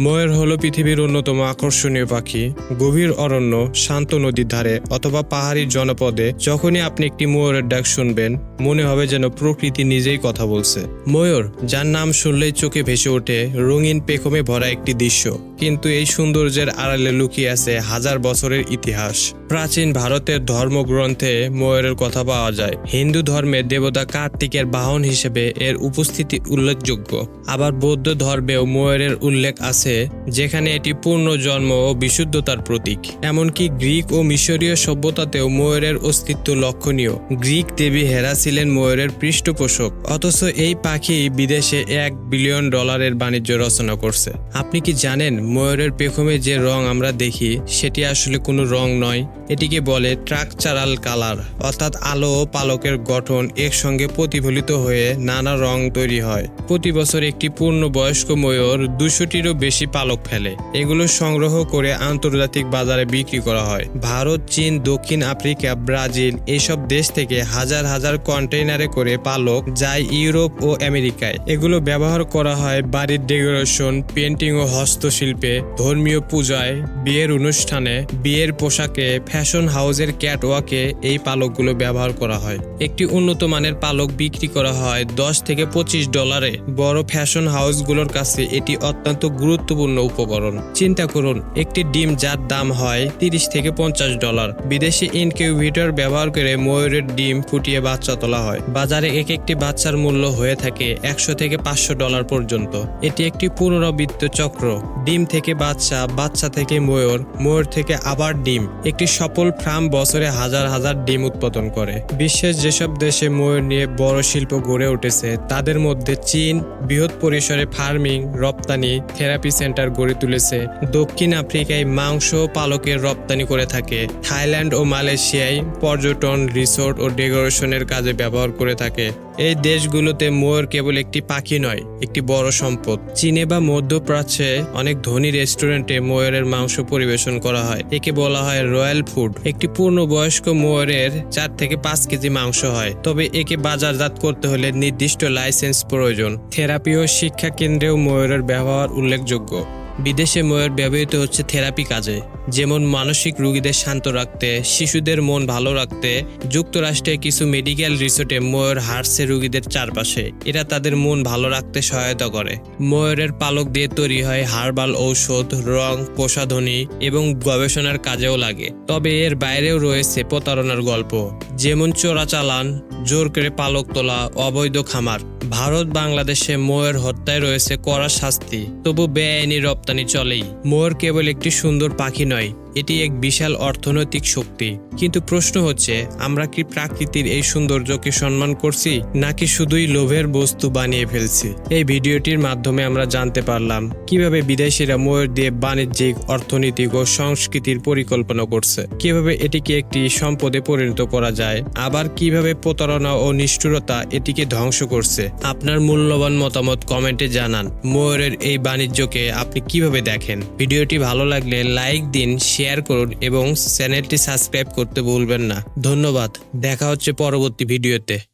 ময়ূর হলো পৃথিবীর অন্যতম আকর্ষণীয় পাখি, গভীর অরণ্য, শান্ত নদীর ধারে অথবা পাহাড়ি জনপদে। যখনই আপনি একটি ময়ূরের ডাক শুনবেন, মনে হবে যেন প্রকৃতি নিজেই কথা বলছে। ময়ূর, যার নাম শুনলেই চোখে ভেসে ওঠে, রঙিন পেখমে ভরা একটি দৃশ্য। কিন্তু এই সৌন্দর্যের আড়ালে লুকিয়ে আছে হাজার বছরের ইতিহাস। প্রাচীন ভারতের ধর্মগ্রন্থে ময়ূরের কথা পাওয়া যায়। হিন্দু ধর্মে দেবতা কার্তিকের বাহন হিসেবে এর উপস্থিতি উল্লেখযোগ্য। আবার বৌদ্ধ ধর্মেও ময়ূরের উল্লেখ আছে। যেখানে এটি পূর্ণ জন্ম ও বিশুদ্ধতার প্রতীক। এমনকি গ্রিক ও মিশরীয় সভ্যতাতেও ময়ূরের অস্তিত্ব লক্ষণীয়। গ্রিক দেবী হেরা ছিলেন ময়ূরের পৃষ্ঠপোষক, অথচ এই পাখি বিদেশে এক বিলিয়ন ডলারের বাণিজ্য রচনা করছে। আপনি কি জানেন ময়ূরের পেখমে যে রং আমরা দেখি, সেটি আসলে কোনো রং নয়? এটিকে বলে ট্রাকচারাল কালার, অর্থাৎ আলো ও পালকের গঠন একসঙ্গে প্রতিফলিত হয়ে নানা রং তৈরি হয়। প্রতি বছর একটি পূর্ণ বয়স্ক ময়ূর দুশোটিরও বেশি পালক ফেলে। এগুলো সংগ্রহ করে আন্তর্জাতিক বাজারে বিক্রি করা হয়। ভারত, চীন, দক্ষিণ আফ্রিকা, ব্রাজিল এইসব দেশ থেকে হাজার হাজার কন্টেইনারে করে পালক যায় ইউরোপ ও আমেরিকায়। এগুলো ব্যবহার করা হয় বাড়ির ডেকোরেশন পেন্টিং ও হস্তশিল্পে, ধর্মীয় পূজায়, বিয়ের অনুষ্ঠানে, বিয়ের পোশাকে, ফ্যাশন হাউসের ক্যাটওয়াকে এই পালকগুলো ব্যবহার করা হয়। একটি উন্নত মানের পালক বিক্রি করা হয় দশ থেকে পঁচিশ ডলারে। বড় ফ্যাশন হাউসগুলোর কাছে এটি অত্যন্ত গুরুত্বপূর্ণ উপকরণ। চিন্তা করুন, একটি ডিম যার দাম হয় তিরিশ থেকে পঞ্চাশ ডলার। বিদেশি ইনকিউবেটর ব্যবহার করে ময়ূরের ডিম ফুটিয়ে বাচ্চা তোলা হয়। বাজারে এক একটি বাচ্চার মূল্য হয়ে থাকে একশো থেকে পাঁচশো ডলার পর্যন্ত। এটি একটি পুনরাবৃত্ত চক্র। ডিম থেকে বাচ্চা বাচ্চা থেকে ময়ূর ময়ূর থেকে আবার ডিম। একটি সফল ফার্ম বছরে হাজার হাজার ডিম উৎপাদন করে। বিশ্বের যেসব দেশে ময়ূর নিয়ে বড় শিল্প গড়ে উঠেছে, তাদের মধ্যে চীন, বৃহৎ পরিসরে ফার্মিং, রপ্তানি, থেরাপি সেন্টার গড়ে তুলেছে। দক্ষিণ আফ্রিকায় মাংস পালকের রপ্তানি করে থাকে। থাইল্যান্ড ও মালয়েশিয়ায় পর্যটন, রিসোর্ট ও ডেকোরেশনের কাজে ব্যবহার করে থাকে। এই দেশগুলোতে ময়ূর কেবল একটি পাখি নয়, একটি বড় সম্পদ। চীনে বা মধ্যপ্রাচ্যে অনেক ধনী রেস্টুরেন্টে ময়ূরের মাংস পরিবেশন করা হয়। একে বলা হয় রয়্যাল ফুড। একটি পূর্ণবয়স্ক ময়ূরের চার থেকে পাঁচ কেজি মাংস হয়। তবে একে বাজারজাত করতে হলে নির্দিষ্ট লাইসেন্স প্রয়োজন। থেরাপি ও শিক্ষা কেন্দ্রেও ময়ূরের ব্যবহার উল্লেখযোগ্য। বিদেশে ময়ূর ব্যবহৃত হচ্ছে থেরাপি কাজে, যেমন মানসিক রোগীদের শান্ত রাখতে, শিশুদের মন ভালো রাখতে, যুক্তরাষ্ট্রে কিছু মেডিকেল রিসোর্টে ময়ূর হারছে রোগীদের চারপাশে। এরা তাদের মন ভালো রাখতে সহায়তা করে। ময়ূরের পালক দিয়ে তৈরি হয় হার্বাল ঔষধ, রং, প্রসাধনী এবং গবেষণার কাজেও লাগে। তবে এর বাইরেও রয়েছে প্রতারণার গল্প, যেমন চোরাচালান, জোর করে পালক তোলা, অবৈধ খামার। ভারত বাংলাদেশে ময়ূর হত্যায় রয়েছে কড়া শাস্তি, তবু বেআইনি রপ্তানি চলেই। ময়ূর কেবল একটি সুন্দর পাখি নয় এটি এক বিশাল অর্থনৈতিক শক্তি। কিন্তু প্রশ্ন হচ্ছে, আমরা কি প্রাকৃতির এই সৌন্দর্যকে সম্মান করছি, নাকি শুধুই লোভের বস্তু বানিয়ে ফেলছি? এই ভিডিওটির মাধ্যমে আমরা জানতে পারলাম, কীভাবে বিদেশিরা ময়ূর দিয়ে বাণিজ্যিক অর্থনৈতিক ও সংস্কৃতির পরিকল্পনা করছে, কীভাবে এটিকে একটি সম্পদে পরিণত করা যায়, আবার কীভাবে প্রতারণা ও নিষ্ঠুরতা এটিকে ধ্বংস করছে। আপনার মূল্যবান মতামত কমেন্টে জানান, ময়ূরের এই বাণিজ্যকে আপনি কীভাবে দেখেন? ভিডিওটি ভালো লাগলে লাইক দিন শেয়ার করুন এবং চ্যানেলটি সাবস্ক্রাইব করতে ভুলবেন না। ধন্যবাদ। দেখা হচ্ছে পরবর্তী ভিডিওতে।